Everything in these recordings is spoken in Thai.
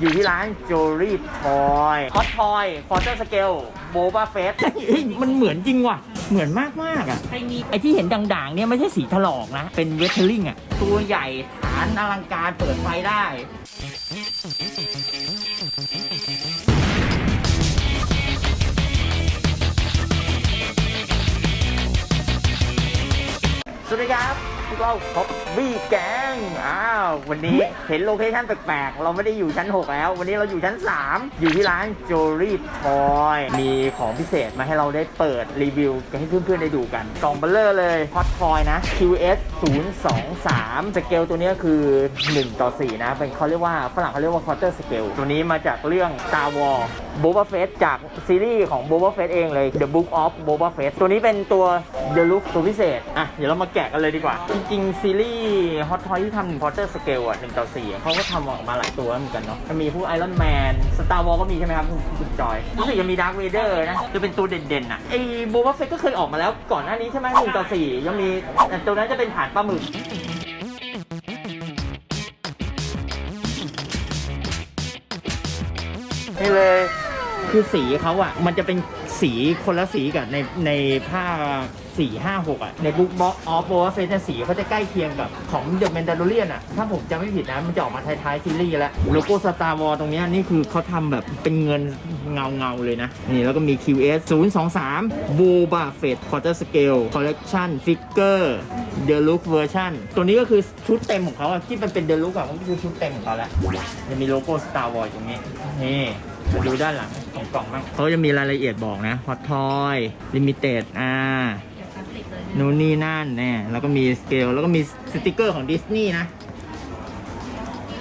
อยู่ที่ร้าน Jewelry Toy Hot Toy Quarter Scale Boba Fett เฮ้ยมันเหมือนจริงว่ะ เหมือนมากมากๆอะใครมีไอที่เห็นด่างๆ เนี่ยไม่ใช่สีถลอกนะ เป็นเวทเทอร์ลิงอะ ตัวใหญ่ฐานอลังการเปิดไฟได้ สวัสดีครับ พวกเราคอปบี้แกงอ้าววันนี้เห็นโลเคชั่นแปลกๆ เราไม่ได้อยู่ชั้น 6 แล้ว วันนี้เราอยู่ชั้น 3 อยู่ที่ร้าน Jewelry Toy มีของพิเศษมาให้เราได้เปิดรีวิวให้เพื่อนๆได้ดูกัน กล่องเบลเลอร์เลย Hot Toy นะ QS 023 สเกลตัวนี้คือ 1 ต่อ 4 นะ เป็นเขาเรียกว่าฝรั่งเขาเรียกว่า quarter scale ตัวนี้มาจากเรื่อง Star Wars Boba Fett จากซีรีส์ของ Boba Fett เองเลย The Book of Boba Fett ตัวนี้เป็นตัว The Look ตัวพิเศษอะเดี๋ยวเรามาแกะกันเลยดีกว่าจริงๆซีรีส์ Hot Toy ที่ทำ quarter scale อะ1ต่อ4อะเขาก็ทำออกมาหลายตัวเหมือนกันเนาะมันมีพวก Iron Man Star Wars ก็มีใช่ไหมครับคุณคุณจอยรู้สึกยังมี Dark Vader นะจะเป็นตัวเด่นๆอะไอ้ Boba Fett ก็เคยออกมาแล้วก่อนหน้านี้ใช่ไหม1ต่อ4ยังมีแต่ตัวนั้นจะเป็นฐานปลาหมึกนี่เลยคือสีเขาอะ มันจะเป็น สีคนละสีกับในในภาคสี่ห้าหกอะ ในบุ๊กบ็อกออฟโบว์เฟสสีเขาจะใกล้เคียงกับของเดอะแมนดา l เรียนอะ ถ้าผมจำไม่ผิดนะ มันจะออกมาท้ายๆซีรีส์แล้ว โลโก้สตาร์วอลตรงนี้นี่คือเขาทำแบบเป็นเงินเงาเงาเลยนะ นี่แล้วก็มี QS 023 Boba Fett Quarter Scale Collection Figure The Look Version ตัวนี้ก็คือชุดเต็มของเขาอะที่มันเป็น The Look อะมันก็คือชุดเต็มของเขาแล้วจะมีโลโก้ Star Wars ตรงนี้นี่ ดูด้านหลังของกล่องบ้างเขาจะมีรายละเอียดบอกนะ Hot Toy Limited อ่าพลาสติกเลยนู่นนี่นั่นแน่แล้วก็มีสเกลแล้วก็มีสติกเกอร์ของดิสนีย์นะ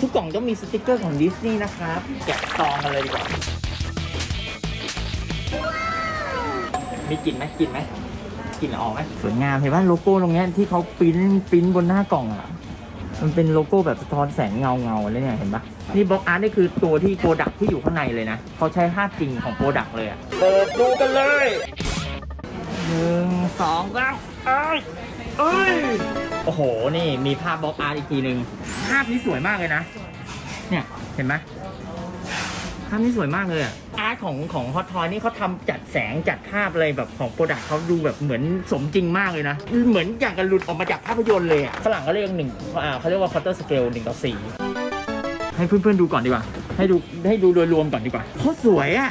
ทุกกล่องต้องมีสติกเกอร์ของดิสนีย์นะครับแกะซองกันเลยดีกว่า มีกลิ่นไหมกลิ่นไหมกลิ่นออกไหมสวยงามเห็นป่ะโลโก้ตรงนี้ที่เขาปริ้นปริ้นบนหน้ากล่องอะ มันเป็นโลโก้แบบสะท้อนแสงเงาเงาเลยเนี่ยเห็นปะ นี่บล็อกอาร์ตนี่คือตัวที่โปรดักที่อยู่ข้างในเลยนะเขาใช้ภาพจริงของโปรดักเลยอะเปิดดูกันเลยหนึ่งสองสามเอ้ยเอ้ยโอ้โหนี่มีภาพบล็อกอาร์ตอีกทีหนึ่งภาพนี้สวยมากเลยนะ เนี่ยเห็นไหมภาพนี้สวยมากเลยอะอาร์ตของของฮอตทอยนี่เขาทำจัดแสงจัดภาพอะไรแบบของโปรดักเขาดูแบบเหมือนสมจริงมากเลยนะ เหมือนอย่างกันหลุดออกมาจากภาพยนตร์เลยอะฝรั่งเขาเรียกหนึ่งอ่าเขาเรียกว่า quarter scale หนึ่งต่อสี่ ให้เพื่อนๆดูก่อนดีกว่า ให้ดูให้ดูโดยรวมก่อนดีกว่าโคตรสวยอะ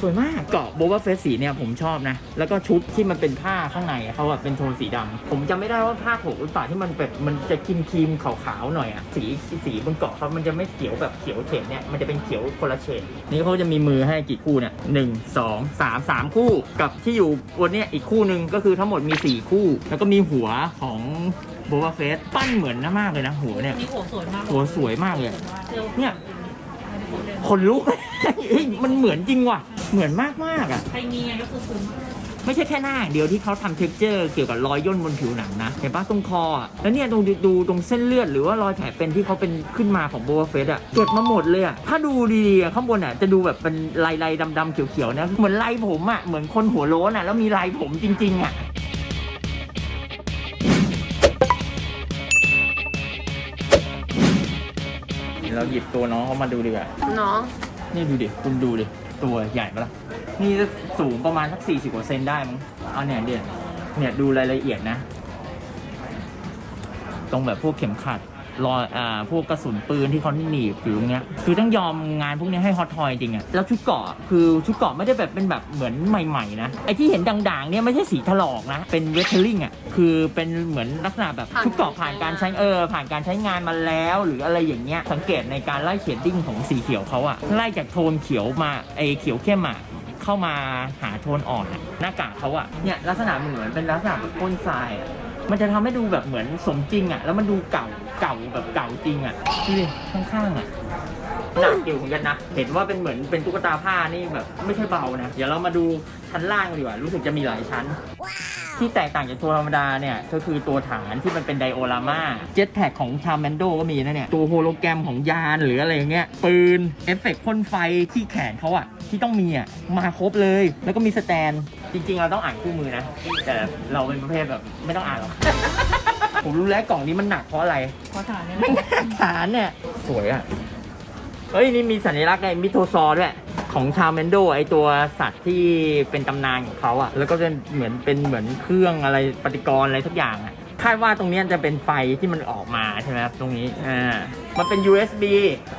สวยมากเกาะโบว์เฟสสีเนี่ยผมชอบนะ แล้วก็ชุดที่มันเป็นผ้าข้างในอะเขาแบบเป็นโทนสีดำผมจำไม่ได้ว่าผ้าหกหรือเปล่าที่มันแบบมันจะครีมครีมๆขาวๆหน่อยอะสีสีบนเกาะเขามันจะไม่เขียวแบบเขียวเฉดเนี่ยมันจะเป็นเขียวคนละเฉดนี่เขาจะมีมือให้กี่คู่เนี่ยหนึ่งสองสามสามคู่กับที่อยู่บนเนี่ยอีกคู่หนึ่งก็คือทั้งหมดมีสี่คู่ แล้วก็มีหัวของโบว์เฟสปั้นเหมือนนะมากเลยนะหัวเนี่ยนี่หัวสวยมากหัวสวยมากเลยเดี๋ยวเนี่ยคนลุกเฮ้ยมันเหมือนจริงว่ะ เหมือนมากมากๆอะ ใครมีไงก็คือคุ้มไม่ใช่แค่หน้าอย่างเดียวที่เขาทำเท็กเจอร์เกี่ยวกับรอยย่นบนผิวหนังนะเห็นปะตรงคออะแล้วเนี่ยดูดูตรงเส้นเลือดหรือว่ารอยแผลเป็นที่เขาเป็นขึ้นมาของโบว์เฟสอะเก็บมาหมดเลยอะถ้าดูดีๆอะข้างบนอะจะดูแบบเป็นลายลายๆดำๆเขียวๆนะเหมือนลายผมอะเหมือนคนหัวโล้นอะแล้วมีลายผมจริงๆอะเราหยิบตัวน้องเขามาดูดีกว่าน้องนี่ดูดิคุณดูดิ ตัวใหญ่ปะล่ะ นี่จะสูงประมาณสักสี่สิบกว่าเซนได้มั้งเอาเนี่ยเดี๋ยวเนี่ยดูรายละเอียดนะ ตรงแบบพวกเข็มขัด รอยอ่าพวกกระสุนปืนที่เขาหนีบอยู่ตรงเนี้ยคือต้องยอมงานพวกนี้ให้ฮอตทอยจริงอะแล้วชุดเกราะคือชุดเกราะไม่ได้แบบเป็นแบบเหมือนใหม่ๆนะไอที่เห็นด่างๆเนี่ยไม่ใช่สีถลอกนะเป็นเวทเทอร์ลิงอะคือเป็นเหมือนลักษณะแบบชุดเกราะผ่านการใช้เออผ่านการใช้งานมาแล้วหรืออะไรอย่างเงี้ยสังเกตในการไล่เขียนดิ้งของสีเขียวเขาอะไล่จากโทนเขียวมาไอเขียวเข้มอะเข้ามาหาโทนอ่อนอะหน้ากากเขาอะเนี่ยลักษณะมันเหมือนเป็นลักษณะแบบก้นทรายอะ มันจะทำให้ดูแบบเหมือนสมจริงอะ แล้วมันดูเก่าเก่าแบบเก่าจริงอะดูดิข้างๆอะ หนักอยู่เหมือนกันนะ เห็นว่าเป็นเหมือนเป็นตุ๊กตาผ้านี่แบบไม่ใช่เบานะ เดี๋ยวเรามาดูชั้นล่างกันดีกว่า รู้สึกจะมีหลายชั้น ที่แตกต่างจากตัวธรรมดาเนี่ย ก็คือตัวฐานที่มันเป็นไดโอรามาเจ็ตแพ็กของชาแมนโดก็มีนะเนี่ย ตัวโฮโลแกรมของยานหรืออะไรอย่างเงี้ย ปืน เอฟเฟกต์พ่นไฟที่แขนเขาอะที่ต้องมีอะมาครบเลย แล้วก็มีสแตน จริง ๆ เราต้องอ่านคู่มือนะ แต่เราเป็นประเภทแบบไม่ต้องอ่านหรอกผมรู้แล้วกล่องนี้มันหนักเพราะอะไรขอถามเนี่ยแม่งฐานเนี่ย สวยอะ เฮ้ย นี่มีสัญลักษณ์ไอ้มิโทซอร์ด้วย ของชาวเมนโดไอตัวสัตว์ที่เป็นตำนานของเขาอะแล้วก็เป็นเหมือนเป็นเหมือนเครื่องอะไรปฏิกรณ์อะไรทุกอย่างอะคาดว่าตรงนี้จะเป็นไฟที่มันออกมาใช่ไหมครับตรงนี้อ่ามันเป็น USB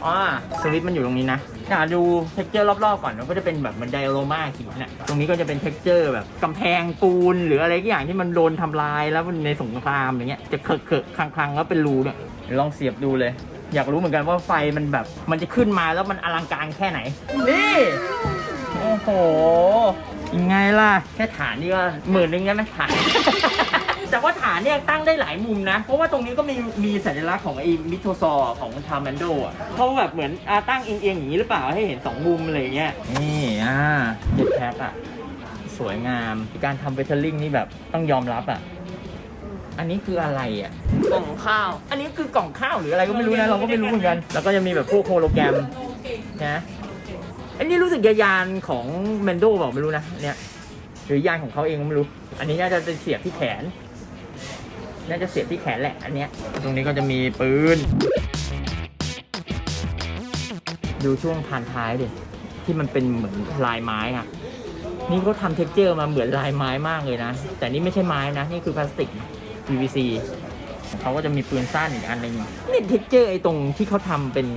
อ๋อสวิตช์มันอยู่ตรงนี้นะอ่าดูเท็กเจอร์รอบๆก่อนมันก็จะเป็นแบบเหมันไดโรมาหินน่ะตรงนี้ก็จะเป็นเท็กเจอร์แบบกำแพงปูน หรืออะไรทุกอย่างที่มันโดนทำลายแล้วมันในสงครามอย่างเงี้ยจะเขอะๆคลังๆแล้วเป็นรูเนี่ยลองเสียบดูเลย อยากรู้เหมือนกันว่าไฟมันแบบ มันจะขึ้นมาแล้วมันอลังการแค่ไหน นี่ โอ้โหยังไงล่ะ แค่ฐานนี่ก็หมื่นหนึงใช่ไหมฐาน แต่ว่าฐานเนี่ยตั้งได้หลายมุมนะ เพราะว่าตรงนี้ก็มีมีสัญลักษณ์ของไอ้มิโทซอร์ของทามันโดอะเขาแบบเหมือนอาตั้งเอียงๆอย่างนี้หรือเปล่าให้เห็นสองมุมอะไรอย่างเงี้ย นี่อ่าเจ็ดแพ็คอะ สวยงาม การทำเบเทอร์ลิงนี่แบบต้องยอมรับอะ อันนี้คืออะไรอะกล่องข้าว อันนี้คือกล่องข้าวหรืออะไรก็ไม่รู้นะเราก็ไม่รู้เหมือนกัน แล้วก็จะมีแบบพวกโฮโลแกรมนะอันนี้รู้สึกยานของเมนโดบอกไม่รู้นะเนี่ยหรือยานของเขาเองก็ไม่รู้ อันนี้น่าจะเป็นเสียบที่แขน น่าจะเสียบที่แขนแหละอันเนี้ย ตรงนี้ก็จะมีปืน ดูช่วงพานท้ายดิที่มันเป็นเหมือนลายไม้อะนี่เขาทำเท็กเจอร์มาเหมือนลายไม้มากเลยนะ แต่นี่ไม่ใช่ไม้นะ นี่คือพลาสติก PVC เขาก็จะมีปืนสั้นอีกอันหนึ่งนี่เท็กเจอร์ไอ้ตรงที่เขาทำเป็น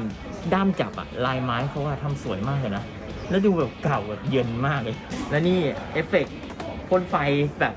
ด้ามจับอะลายไม้เขาว่าทำสวยมากเลยนะ แล้วดูแบบเก่าแบบเย็นมากเลย แล้วนี่เอฟเฟกต์พ่นไฟแบบ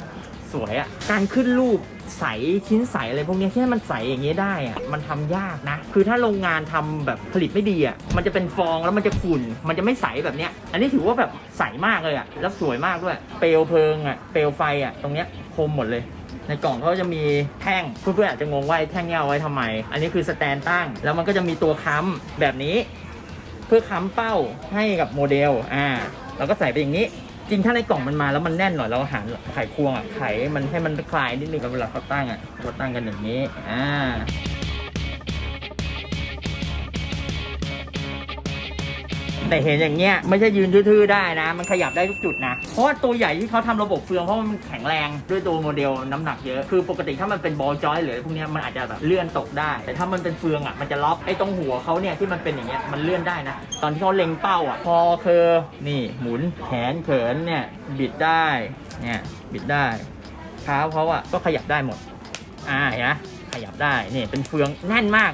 สวยอะการขึ้นรูปใสชิ้นใสอะไรพวกนี้ที่ให้มันใสอย่างเงี้ยได้อะมันทำยากนะ คือถ้าโรงงานทำแบบผลิตไม่ดีอะมันจะเป็นฟองแล้วมันจะขุ่นมันจะไม่ใสแบบเนี้ย อันนี้ถือว่าแบบใสมากเลยอะแล้วสวยมากด้วย เปลวเพลิงอะเปลวไฟอะตรงเนี้ยคมหมดเลย ในกล่องเขาจะมีแท่งเพื่อนๆอาจจะงงว่าแท่งนี้เอาไว้ทำไม อันนี้คือสแตนตั้ง แล้วมันก็จะมีตัวค้าแบบนี้ เพื่อค้าเป้าให้กับโมเดลอ่าเราก็ใส่ไปอย่างนี้ จริงถ้าในกล่องมันมาแล้วมันแน่นหน่อยเราหาไขควงอะไขมันให้มันคลายนิดนึงกับเวลาเขาตั้งอะเขาตั้งกันอย่างนี้อ่า แต่เห็นอย่างเงี้ยไม่ใช่ยืนทื่อๆได้นะ มันขยับได้ทุกจุดนะ เพราะว่าตัวใหญ่ที่เขาทำระบบเฟืองเพราะมันแข็งแรงด้วยตัวโมเดลน้ำหนักเยอะ คือปกติถ้ามันเป็นบอลจอยหรือพวกนี้มันอาจจะแบบเลื่อนตกได้ แต่ถ้ามันเป็นเฟืองอะมันจะล็อกไอ้ตรงหัวเขาเนี่ยที่มันเป็นอย่างเงี้ยมันเลื่อนได้นะ ตอนที่เขาเล็งเป้าอะพอคือนี่หมุนแขนเขินเนี่ยบิดได้เนี่ยบิดได้เท้าเขาอะก็ขยับได้หมดอ่าเห็นไหมขยับได้นี่เป็นเฟืองแน่นมาก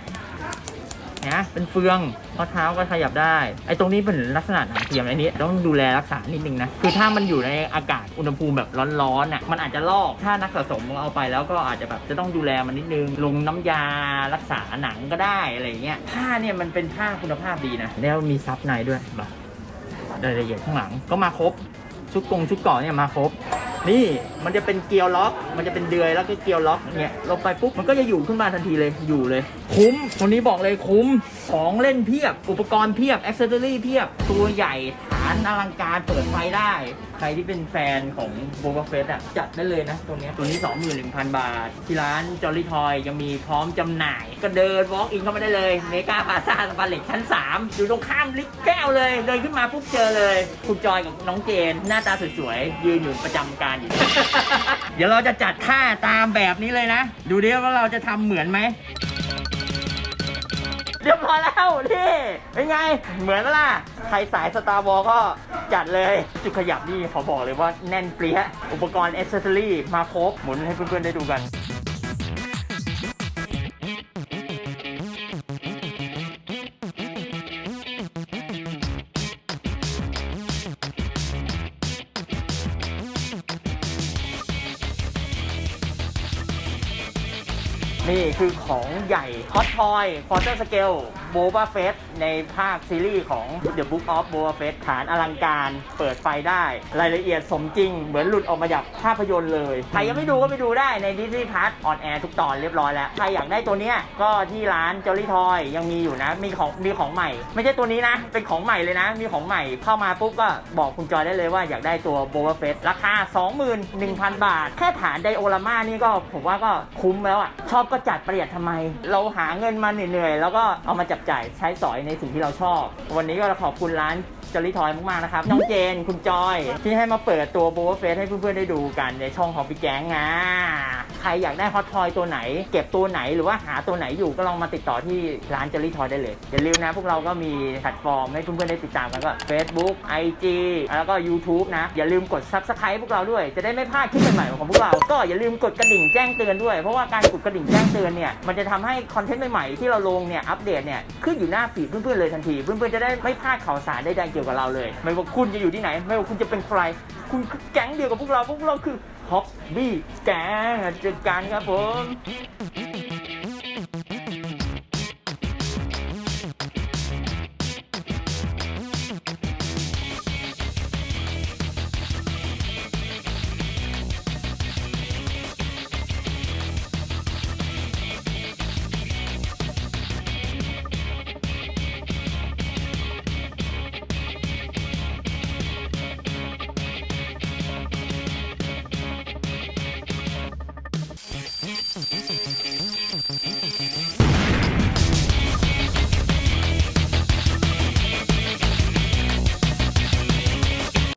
นะเป็นเฟือง ข้อเท้าก็ขยับได้ ไอ้ตรงนี้เป็นลักษณะหนังเทียมอันนี้ต้องดูแลรักษานิดนึงนะ คือถ้ามันอยู่ในอากาศอุณหภูมิแบบร้อนๆอะ มันอาจจะลอก ถ้านักสะสมเอาไปแล้วก็อาจจะแบบจะต้องดูแลมันนิดนึง ลงน้ำยารักษาหนังก็ได้อะไรเงี้ย ผ้าเนี่ยมันเป็นผ้าคุณภาพดีนะ แล้วมีซับในด้วยแบบรายละเอียดข้างหลังก็มาครบ ชุดกงชุดเก่อเนี่ยมาครบ นี่มันจะเป็นเกียวล็อก มันจะเป็นเดือยแล้วก็เกียวล็อกเนี่ยลงไปปุ๊บมันก็จะอยู่ขึ้นมาทันทีเลยอยู่เลย คุ้มคนนี้บอกเลยคุ้มของเล่นเพียบ อุปกรณ์เพียบอ็อกเซอรี่เพียบตัวใหญ่านอลังการเปิดไฟได้ ใครที่เป็นแฟนของโบ a เฟสอะจัดได้เลยนะตัวนี้ตัวนี้ 21,000 บาท ที่ร้านจอ l ลี่ทอยยังมีพร้อมจำหน่าย ก็เดิน walk in เข้ามาได้เลยเมกาพาซาสะพานเหล็กชั้น 3 อยู่ตรงข้ามลิฟต์แก้วเลย เดินขึ้นมาปุ๊บเจอเลย คุณจอยกับน้องเจน หน้าตาสวยๆยืนอยู่ประจำการอยู่ เดี๋ยวเราจะจัดท่าตามแบบนี้เลยนะ ดูดิว่าเราจะทำเหมือนไหม เรียบร้อยแล้วนี่เป็นไง เหมือนล่ะใครสายสตาร์วอลก็จัดเลยจุดขยับนี่ขอบอกเลยว่าแน่นเปรี้ยอุปกรณ์เอเซอรี่มาครบหมุนให้เพื่อนๆได้ดูกัน นี่คือของใหญ่ฮอตทอย quarter scale Boba Fett ในภาคซีรีส์ของ The Book of Boba Fett ฐานอลังการเปิดไฟได้ รายละเอียดสมจริง เหมือนหลุดออกมาจากภาพยนตร์เลย ใครยังไม่ดูก็ไปดูได้ใน Disney Plus on air ทุกตอนเรียบร้อยแล้ว ใครอยากได้ตัวเนี้ยก็ที่ร้าน Jolly Toy ยังมีอยู่นะ มีของมีของใหม่ ไม่ใช่ตัวนี้นะ เป็นของใหม่เลยนะ มีของใหม่เข้ามาปุ๊บก็บอกคุณจอยได้เลยว่าอยากได้ตัว Boba Fett ราคา 21,000 บาท แค่ฐานไดโอรามานี่ก็ผมว่าก็คุ้มแล้วอะชอบก็จัดประหยัดทำไม เราหาเงินมาเหนื่อยๆแล้วก็เอามาจับจ่ายใช้สอยในสิ่งที่เราชอบ วันนี้ก็ขอบคุณร้าน จอรี่ทอยมากๆนะครับ น้องเจนคุณจอย ที่ให้มาเปิดตัวโบว์เฟสให้เพื่อนๆได้ดูกันในช่องของพี่แก๊งอะใครอยากได้ฮอตทอยตัวไหน เก็บตัวไหนหรือว่าหาตัวไหนอยู่ก็ลองมาติดต่อที่ร้านจอรี่ทอยได้เลยอย่าลืมนะพวกเราก็มีแพลตฟอร์มให้เพื่อนๆได้ติดตามกันก็ Facebook IG แล้วก็ YouTube นะ อย่าลืมกด Subscribe พวกเราด้วย จะได้ไม่พลาดคลิปใหม่ๆของพวกเรา ก็อย่าลืมกดกระดิ่งแจ้งเตือนด้วย เพราะว่าการกดกระดิ่งแจ้งเตือนเนี่ย มันจะทำให้คอนเทนต์ใหม่ๆที่เราลงเนี่ย อัปเดตเนี่ย ขึ้นอยู่หน้าฟีดเพื่อนๆเลยทันที เพื่อนๆจะได้ไม่พลาดข่าวสารใดๆเกี่ยวกับเราเลย ไม่ว่าคุณจะอยู่ที่ไหน ไม่ว่าคุณจะเป็นใคร คุณคือแก๊งเดียวกับพวกเรา พวกเราคือ Hobby แก๊งเจอกันครับผม